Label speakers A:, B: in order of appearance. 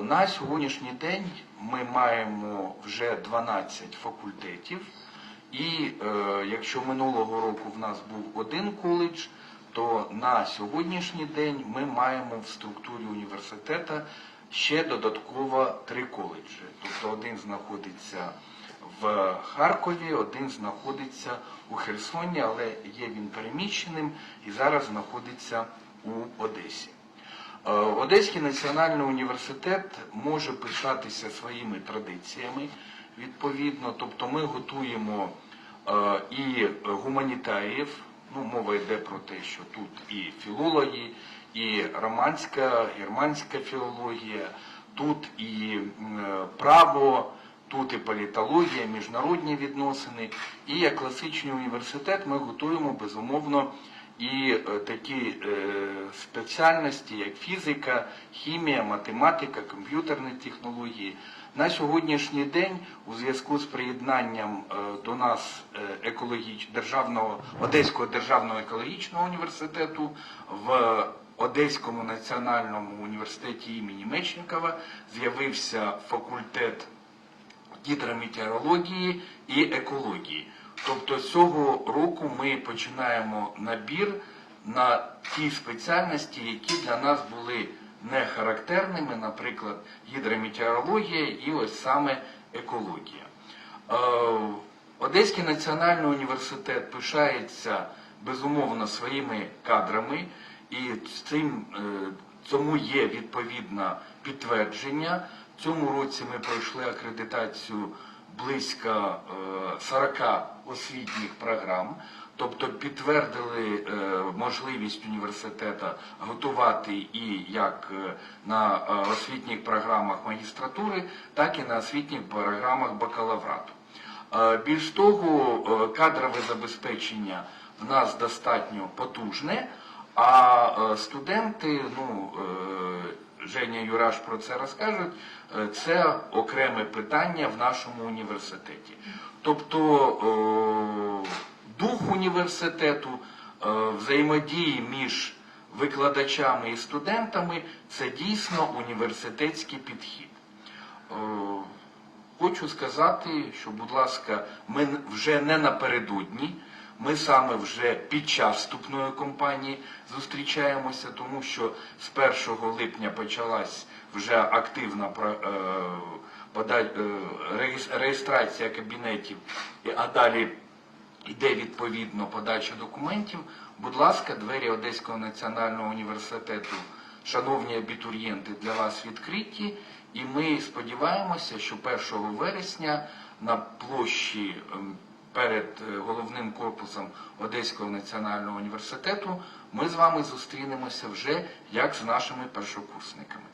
A: На сьогоднішній день ми маємо вже 12 факультетів, і е, якщо минулого року в нас був один коледж, то на сьогоднішній день ми маємо в структурі університету ще додатково три коледжі. Тобто один знаходиться в Харкові, один знаходиться у Херсоні, але є він переміщеним і зараз знаходиться у Одесі. Е, Одеський національний університет може пишатися своїми традиціями відповідно. Тобто ми готуємо е, і гуманітаріїв, ну мова йде про те, що тут і філологи, і романська, германська філологія, тут і е, право. Тут і політологія, міжнародні відносини, і як класичний університет ми готуємо безумовно і е, такі е, спеціальності, як фізика, хімія, математика, комп'ютерні технології. На сьогоднішній день у зв'язку з приєднанням е, до нас екологіч... державного Одеського державного екологічного університету в Одеському національному університеті імені Мечникова з'явився факультет гідрометеорології і екології. Тобто цього року ми починаємо набір на ті спеціальності, які для нас були не характерними, наприклад, гідрометеорологія і ось саме екологія. Е, Одеський національний університет пишається безумовно своїми кадрами, і цим е, цьому є відповідне підтвердження. В цьому році ми пройшли акредитацію близько е, 40 освітніх програм, тобто підтвердили е, можливість університету готувати і як е, на е, освітніх програмах магістратури, так і на освітніх програмах бакалаврату. Е, Більш того, е, кадрове забезпечення в нас достатньо потужне, а е, студенти, ну, е, Женя Юраш про це розкажуть, е, це окреме питання в нашому університеті. Тобто е, дух університету, е, взаємодії між викладачами і студентами це дійсно університетський підхід. Хочу сказати, що, будь ласка, ми вже не напередодні, ми саме вже під час вступної кампанії зустрічаємося, тому що з 1 липня почалась вже активна е, е, реєс- реєстрація кабінетів, а далі йде відповідно подача документів. Будь ласка, двері Одеського національного університету, шановні абітурієнти, для вас відкриті. І ми сподіваємося, що 1 вересня на площі ем, перед е, головним корпусом Одеського національного університету ми з вами зустрінемося вже як з нашими першокурсниками.